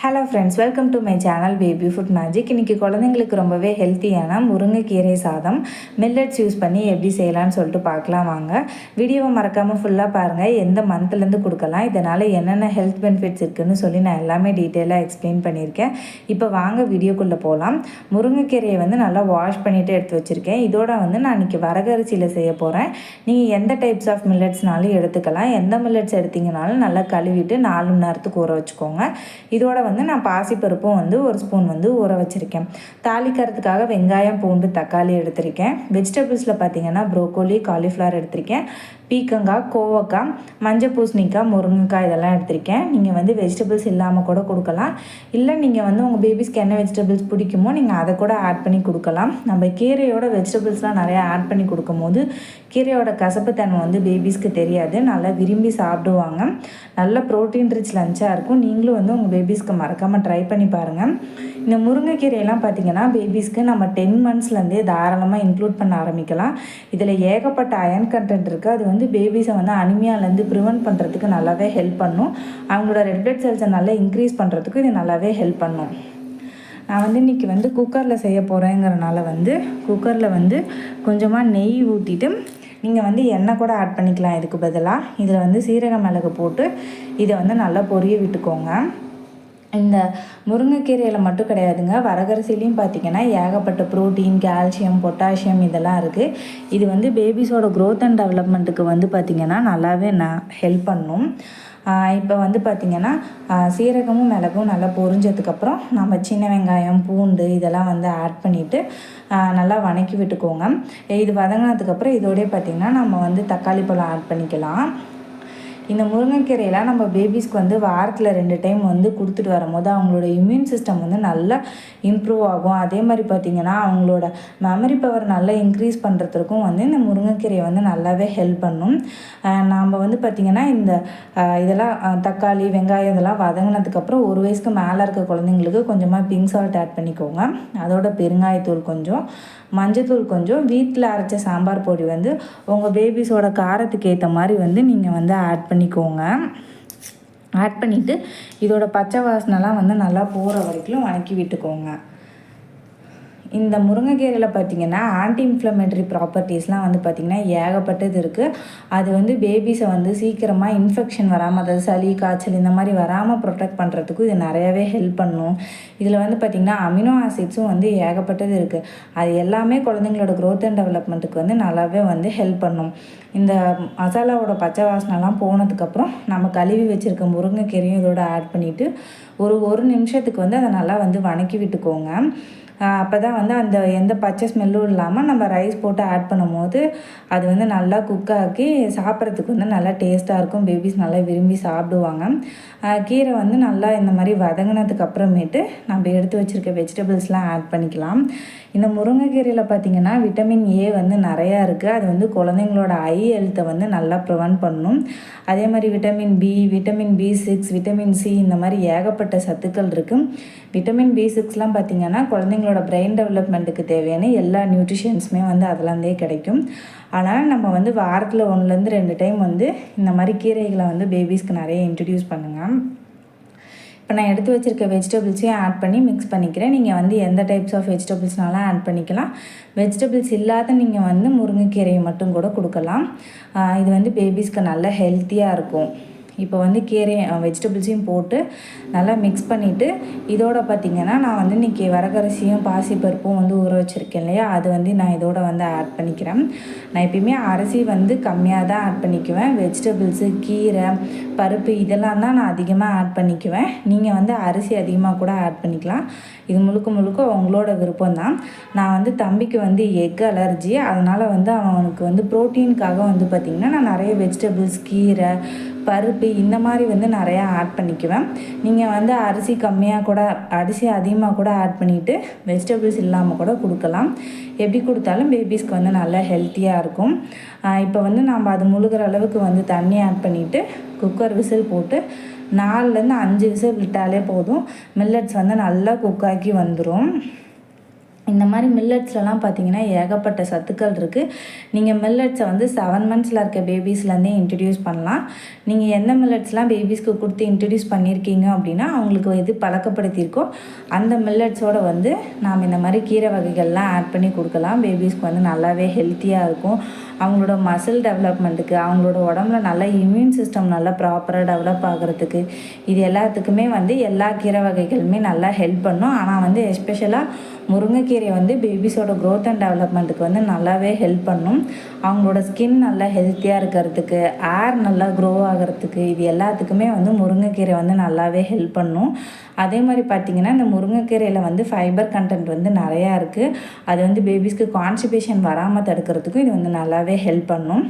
Hello friends welcome to my channel baby food magic இன்றைக்கி குழந்தைங்களுக்கு ரொம்பவே ஹெல்த்தியான முருங்கைக்கீரை சாதம் மில்லட்ஸ் யூஸ் பண்ணி எப்படி செய்யலாம்னு சொல்லிட்டு பார்க்கலாம் வாங்க. வீடியோவை மறக்காமல் ஃபுல்லாக பாருங்கள் எந்த மந்த்லேருந்து கொடுக்கலாம் இதனால் என்னென்ன ஹெல்த் பெனிஃபிட்ஸ் இருக்குதுன்னு சொல்லி நான் எல்லாமே டீட்டெயிலாக எக்ஸ்பிளைன் பண்ணியிருக்கேன். இப்போ வாங்க வீடியோக்குள்ளே போகலாம் முருங்கைக்கீரையை வந்து நல்லா வாஷ் பண்ணிவிட்டு எடுத்து வச்சுருக்கேன். இதோட வந்து நான் இன்றைக்கி வரகரிசியில் செய்ய போகிறேன் நீங்கள் எந்த டைப்ஸ் ஆஃப் மில்லட்ஸ்னாலும் எடுத்துக்கலாம். எந்த மில்லட்ஸ் எடுத்தீங்கனாலும் நல்லா கழுவிட்டு நாலு மணி நேரத்துக்கு ஊற வச்சுக்கோங்க. இதோட வந்து நான் பாசிப்பருப்பும் வந்து ஒரு ஸ்பூன் வந்து ஊற வச்சுருக்கேன். தாளிக்கிறதுக்காக வெங்காயம் பூண்டு தக்காளி எடுத்திருக்கேன். வெஜிடபிள்ஸில் பார்த்தீங்கன்னா ப்ரோக்கோலி காலிஃப்ளவர் எடுத்திருக்கேன். பீக்கங்காய் கோவக்காய் மஞ்சள் பூசணிக்காய் முருங்கைக்காய் இதெல்லாம் எடுத்திருக்கேன். நீங்கள் வந்து வெஜிடபிள்ஸ் இல்லாமல் கூட கொடுக்கலாம். இல்லை நீங்கள் வந்து உங்கள் பேபிஸ்க்கு என்ன வெஜிடபிள்ஸ் பிடிக்குமோ நீங்கள் அதை கூட ஆட் பண்ணி கொடுக்கலாம். நம்ம கீரையோட வெஜிடபிள்ஸ்லாம் நிறையா ஆட் பண்ணி கொடுக்கும்போது கீரையோட கசப்புத்தன்மை வந்து பேபிஸ்க்கு தெரியாது. நல்லா விரும்பி சாப்பிடுவாங்க. நல்ல ப்ரோட்டீன் ரிச் லஞ்சாக இருக்கும். நீங்களும் வந்து உங்கள் பேபிஸ்க்கு மறக்காமல் ட்ரை பண்ணி பாருங்கள் இந்த முருங்கைக்கீரையெல்லாம் பார்த்தீங்கன்னா பேபிஸ்க்கு நம்ம டென் மந்த்ஸ்லேருந்தே தாராளமாக இன்க்ளூட் பண்ண ஆரம்பிக்கலாம். இதில் ஏகப்பட்ட அயன் கண்டென்ட் இருக்குது அது வந்து வந்து பேபிஸை வந்து அனிமியாலேருந்து ப்ரிவெண்ட் பண்ணுறதுக்கு நல்லாவே ஹெல்ப் பண்ணும். அவங்களோட ரெட் பிளட் செல்ஸை நல்லா இன்க்ரீஸ் பண்ணுறதுக்கு இது நல்லாவே ஹெல்ப் பண்ணும். நான் வந்து இன்றைக்கி வந்து குக்கரில் செய்ய போகிறேங்கிறனால வந்து குக்கரில் வந்து கொஞ்சமாக நெய் ஊற்றிட்டு நீங்கள் வந்து எண்ணெய் கூட ஆட் பண்ணிக்கலாம் இதுக்கு பதிலாக இதில் வந்து சீரக மிளகு போட்டு இதை வந்து நல்லா பொரிய விட்டுக்கோங்க. இந்த முருங்கைக்கீரையில் மட்டும் கிடையாதுங்க. வரகரிசிலையும் பார்த்திங்கன்னா ஏகப்பட்ட ப்ரோட்டீன் கால்சியம் பொட்டாசியம் இதெல்லாம் இருக்குது இது வந்து பேபிஸோட க்ரோத் அண்ட் டெவலப்மெண்ட்டுக்கு வந்து பார்த்திங்கன்னா நல்லாவே நான் ஹெல்ப் பண்ணும். இப்போ வந்து பார்த்திங்கன்னா சீரகமும் மிளகும் நல்லா பொரிஞ்சதுக்கப்புறம் நம்ம சின்ன வெங்காயம் பூண்டு இதெல்லாம் வந்து ஆட் பண்ணிவிட்டு நல்லா வணக்கி விட்டுக்கோங்க. இது வதங்கினதுக்கப்புறம் இதோடய பார்த்திங்கன்னா நம்ம வந்து தக்காளி பழம் ஆட் பண்ணிக்கலாம். இந்த முருங்கைக்கீரையெல்லாம் நம்ம பேபிஸ்க்கு வந்து வாரத்தில் ரெண்டு டைம் வந்து கொடுத்துட்டு வரும்போது அவங்களோட இம்யூன் சிஸ்டம் வந்து நல்லா இம்ப்ரூவ் ஆகும். அதே மாதிரி பார்த்திங்கன்னா அவங்களோட மெமரி பவர் நல்லா இன்க்ரீஸ் பண்ணுறதுக்கும் வந்து இந்த முருங்கைக்கீரையை வந்து நல்லாவே ஹெல்ப் பண்ணும். நாம் வந்து பார்த்திங்கன்னா இந்த இதெல்லாம் தக்காளி வெங்காயம் இதெல்லாம் வதங்கினதுக்கப்புறம் ஒரு வயசுக்கு மேலே இருக்க குழந்தைங்களுக்கு கொஞ்சமாக பிங்க் சால்ட் ஆட் பண்ணிக்கோங்க. அதோட பெருங்காயத்தூள் கொஞ்சம் மஞ்சத்தூள் கொஞ்சம் வீட்டில் அரைச்ச சாம்பார் பொடி வந்து உங்கள் பேபிஸோட காரத்துக்கு ஏற்ற மாதிரி வந்து நீங்கள் வந்து ஆட் பண்ணி பண்ணிக்கோங்க. ஆட் பண்ணிவிட்டு இதோட பச்சை வாசனைலாம் வந்து நல்லா போகிற வரைக்கும் வணக்கி விட்டுக்கோங்க. இந்த முருங்கைக்கீரையில் பார்த்திங்கன்னா ஆன்டி இன்ஃப்ளமேட்டரி ப்ராப்பர்ட்டிஸ்லாம் வந்து பார்த்திங்கன்னா ஏகப்பட்டது இருக்குது அது வந்து பேபிஸை வந்து சீக்கிரமாக இன்ஃபெக்ஷன் வராமல் அதாவது சளி காய்ச்சல் இந்த மாதிரி வராமல் ப்ரொடெக்ட் பண்ணுறதுக்கும் இது நிறையவே ஹெல்ப் பண்ணும். இதில் வந்து பார்த்திங்கன்னா அமினோ ஆசிட்ஸும் வந்து ஏகப்பட்டது இருக்குது அது எல்லாமே குழந்தைங்களோட க்ரோத் அண்ட் டெவலப்மெண்ட்டுக்கு வந்து நல்லாவே வந்து ஹெல்ப் பண்ணும். இந்த மசாலாவோட பச்சை வாசனைலாம் போனதுக்கப்புறம் நம்ம கழுவி வச்சுருக்க முருங்கைக்கீரையும் இதோட ஆட் பண்ணிவிட்டு ஒரு ஒரு நிமிஷத்துக்கு வந்து அதை நல்லா வந்து வணக்கி விட்டுக்கோங்க. அப்போ தான் வந்து அந்த எந்த பச்சை ஸ்மெல்லும் இல்லாமல் நம்ம ரைஸ் போட்டு ஆட் பண்ணும்போது அது வந்து நல்லா குக் ஆக்கி சாப்பிட்றதுக்கு வந்து நல்லா டேஸ்ட்டாக இருக்கும். பேபிஸ் நல்லா விரும்பி சாப்பிடுவாங்க. கீரை வந்து நல்லா இந்த மாதிரி வதங்கினதுக்கு அப்புறமேட்டு நம்ம எடுத்து வச்சுருக்க வெஜிடபிள்ஸ்லாம் ஆட் பண்ணிக்கலாம். இந்த முருங்கைக்கீரையில் பார்த்திங்கன்னா விட்டமின் ஏ வந்து நிறையா இருக்குது அது வந்து குழந்தைங்களோட ஐ ஹெல்த்தை வந்து நல்லா ப்ரிவெண்ட் பண்ணும். அதே மாதிரி vitamin B vitamin B six vitamin C இந்த மாதிரி ஏகப்பட்ட சத்துக்கள் இருக்குது விட்டமின் பி சிக்ஸ்லாம் பார்த்திங்கன்னா குழந்தைங்களோட பிரெயின் டெவலப்மெண்ட்டுக்கு தேவையான எல்லா நியூட்ரிஷன்ஸுமே வந்து அதுலேருந்தே கிடைக்கும். ஆனால் நம்ம வந்து வாரத்தில் ஒன்றுலேருந்து ரெண்டு டைம் வந்து இந்த மாதிரி கீரைகளை வந்து பேபிஸ்க்கு நிறைய இன்ட்ரடியூஸ் பண்ணுங்கள் இப்போ நான் எடுத்து வச்சுருக்க வெஜிடபிள்ஸையும் ஆட் பண்ணி மிக்ஸ் பண்ணிக்கிறேன். நீங்கள் வந்து எந்த டைப்ஸ் ஆஃப் வெஜிடபிள்ஸ்னாலும் ஆட் பண்ணிக்கலாம். வெஜிடபிள்ஸ் இல்லாத நீங்கள் வந்து முருங்கைக்கீரையை மட்டும் கூட கொடுக்கலாம். இது வந்து பேபிஸ்க்கு நல்ல ஹெல்த்தியாக இருக்கும். இப்போ வந்து கீரை வெஜிடபிள்ஸையும் போட்டு நல்லா மிக்ஸ் பண்ணிவிட்டு இதோட பார்த்திங்கன்னா நான் வந்து இன்றைக்கி வரகரிசியும் பாசிப்பருப்பும் வந்து ஊற வச்சுருக்கேன் இல்லையா? அது வந்து நான் இதோட வந்து ஆட் பண்ணிக்கிறேன். நான் எப்பயுமே அரிசி வந்து கம்மியாக தான் ஆட் பண்ணிக்குவேன். வெஜிடபிள்ஸு கீரை பருப்பு இதெல்லாம் தான் நான் அதிகமாக ஆட் பண்ணிக்குவேன். நீங்கள் வந்து அரிசி அதிகமாக கூட ஆட் பண்ணிக்கலாம். இது முழுக்க முழுக்க உங்களோட விருப்பம் தான். நான் வந்து தம்பிக்கு வந்து எக் அலர்ஜி அதனால் வந்து அவனுக்கு வந்து ப்ரோட்டீனுக்காக வந்து பார்த்திங்கன்னா நான் நிறைய வெஜிடபிள்ஸ் கீரை பருப்பு இந்த மாதிரி வந்து நிறையா ஆட் பண்ணிக்குவேன். நீங்கள் வந்து அரிசி கம்மியாக கூட அரிசி அதிகமாக கூட ஆட் பண்ணிவிட்டு வெஜிடபிள்ஸ் இல்லாமல் கூட கொடுக்கலாம். எப்படி கொடுத்தாலும் பேபிஸ்க்கு வந்து நல்லா ஹெல்த்தியாக இருக்கும். இப்போ வந்து நம்ம அது முழுகிற அளவுக்கு வந்து தண்ணி ஆட் பண்ணிவிட்டு குக்கர் விசில் போட்டு நாலுலேருந்து அஞ்சு விசில் விட்டாலே போதும். மில்லட்ஸ் வந்து நல்லா குக்காக்கி வந்துடும் இந்த மாதிரி மில்லட்ஸ்லலாம் பார்த்தீங்கன்னா ஏகப்பட்ட சத்துக்கள் இருக்குது நீங்கள் மில்லட்ஸை வந்து செவன் மந்த்ஸில் இருக்க பேபிஸ்லேருந்தே இன்ட்ரடியூஸ் பண்ணலாம். நீங்கள் எந்த மில்லட்ஸ்லாம் பேபிஸ்க்கு கொடுத்து இன்ட்ரடியூஸ் பண்ணியிருக்கீங்க அப்படின்னா அவங்களுக்கு எது பழக்கப்படுத்தியிருக்கோ அந்த மில்லட்ஸோடு வந்து நாம் இந்த மாதிரி கீரை வகைகள்லாம் ஆட் பண்ணி கொடுக்கலாம். பேபிஸ்க்கு வந்து நல்லாவே ஹெல்த்தியாக இருக்கும். அவங்களோட மசில் டெவலப்மெண்ட்டுக்கு அவங்களோட உடம்புல நல்ல இம்யூன் சிஸ்டம் நல்லா ப்ராப்பராக டெவலப் ஆகிறதுக்கு இது எல்லாத்துக்குமே வந்து எல்லா கீரை வகைகளுமே நல்லா ஹெல்ப் பண்ணும். ஆனால் வந்து எஸ்பெஷலாக முருங்கைக்கீரை வந்து பேபிஸோட க்ரோத் அண்ட் டெவலப்மெண்ட்டுக்கு வந்து நல்லாவே ஹெல்ப் பண்ணும். அவங்களோட ஸ்கின் நல்லா ஹெல்த்தியாக இருக்கிறதுக்கு ஏர் நல்லா க்ரோ ஆகிறதுக்கு இது எல்லாத்துக்குமே வந்து முருங்கைக்கீரை வந்து நல்லாவே ஹெல்ப் பண்ணும். அதே மாதிரி பார்த்திங்கன்னா இந்த முருங்கைக்கீரையில் வந்து ஃபைபர் கண்டென்ட் வந்து நிறையா இருக்குது அது வந்து பேபிஸ்க்கு கான்ஸ்டிபேஷன் வராமல் தடுக்கிறதுக்கும் இது வந்து நல்லாவே ஹெல்ப் பண்ணும்.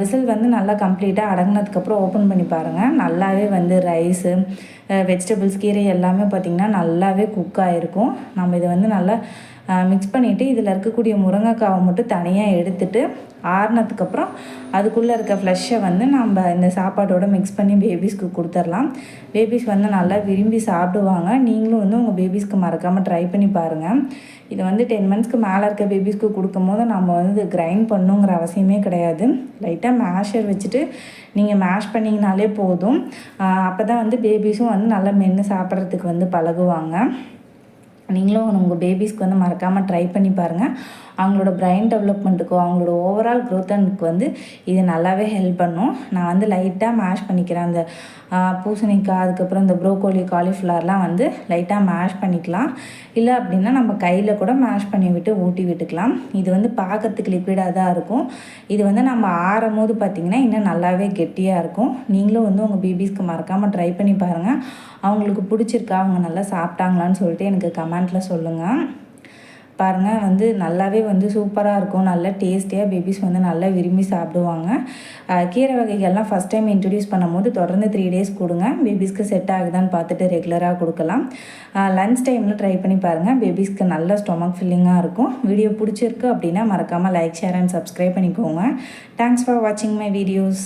விசில் வந்து நல்லா கம்ப்ளீட்டாக அடங்கினதுக்கப்புறம் ஓப்பன் பண்ணி பாருங்கள் நல்லாவே வந்து ரைஸு வெஜிடபிள்ஸ் கீரை எல்லாமே பார்த்திங்கன்னா நல்லாவே குக் ஆகிருக்கும் நம்ம இதை வந்து நல்லா மிக்ஸ் பண்ணிவிட்டு இதில் இருக்கக்கூடிய முருங்கைக்காவை மட்டும் தனியாக எடுத்துட்டு ஆறுனதுக்கப்புறம் அதுக்குள்ளே இருக்க ஃப்ளஷ்ஷை வந்து நம்ம இந்த சாப்பாட்டோட மிக்ஸ் பண்ணி பேபிஸ்க்கு கொடுத்துர்லாம் பேபிஸ் வந்து நல்லா விரும்பி சாப்பிடுவாங்க. நீங்களும் வந்து உங்கள் பேபிஸ்க்கு மறக்காமல் ட்ரை பண்ணி பாருங்கள் இது வந்து டென் மந்த்ஸ்க்கு மேலே இருக்க பேபிஸ்க்கு கொடுக்கும் போது நம்ம வந்து கிரைண்ட் பண்ணுங்கிற அவசியமே கிடையாது. லைட்டாக மேஷர் வச்சுட்டு நீங்கள் மேஷ் பண்ணிங்கனாலே போதும். அப்போ தான் வந்து பேபிஸும் வந்து நல்லா மென்று சாப்பிட்றதுக்கு வந்து பழகுவாங்க. நீங்களும் உங்கள் பேபிஸ்க்கு வந்து மறக்காமல் ட்ரை பண்ணி பாருங்கள் அவங்களோட பிரெயின் டெவலப்மெண்ட்டுக்கோ அவங்களோட ஓவரால் க்ரோத் அண்டுக்கு வந்து இது நல்லாவே ஹெல்ப் பண்ணும். நான் வந்து லைட்டாக மேஷ் பண்ணிக்கிறேன். அந்த பூசணிக்காய் அதுக்கப்புறம் இந்த ப்ரோக்கோலி காலிஃப்ளவர்லாம் வந்து லைட்டாக மேஷ் பண்ணிக்கலாம். இல்லை அப்படின்னா நம்ம கையில் கூட மேஷ் பண்ணி விட்டு ஊட்டி விட்டுக்கலாம். இது வந்து பார்க்கறதுக்கு லிக்விடாக தான் இருக்கும். இது வந்து நம்ம ஆறும் போது பார்த்திங்கன்னா இன்னும் நல்லாவே கெட்டியாக இருக்கும். நீங்களும் வந்து உங்கள் பேபிஸ்க்கு மறக்காமல் ட்ரை பண்ணி பாருங்கள் அவங்களுக்கு பிடிச்சிருக்கா? அவங்க நல்லா சாப்பிட்டாங்களான்னு சொல்லிட்டு எனக்கு கமெண்ட்டில் சொல்லுங்கள் பாருங்கள் வந்து நல்லாவே வந்து சூப்பராக இருக்கும். நல்லா டேஸ்டியாக பேபிஸ் வந்து நல்லா விரும்பி சாப்பிடுவாங்க. கீரை வகைகள்லாம் ஃபஸ்ட் டைம் இன்ட்ரடியூஸ் பண்ணும்போது தொடர்ந்து த்ரீ டேஸ் கொடுங்க. பேபிஸ்க்கு செட் ஆகுதான்னு பார்த்துட்டு ரெகுலராக கொடுக்கலாம். லன்ச் டைமில் ட்ரை பண்ணி பாருங்கள் பேபிஸ்க்கு நல்ல ஸ்டொமக் ஃபில்லிங்காக இருக்கும். வீடியோ பிடிச்சிருக்கு அப்படின்னா மறக்காமல் லைக் ஷேர் அண்ட் சப்ஸ்கிரைப் பண்ணிக்கோங்க. தேங்க்ஸ் ஃபார் வாட்சிங் மை வீடியோஸ்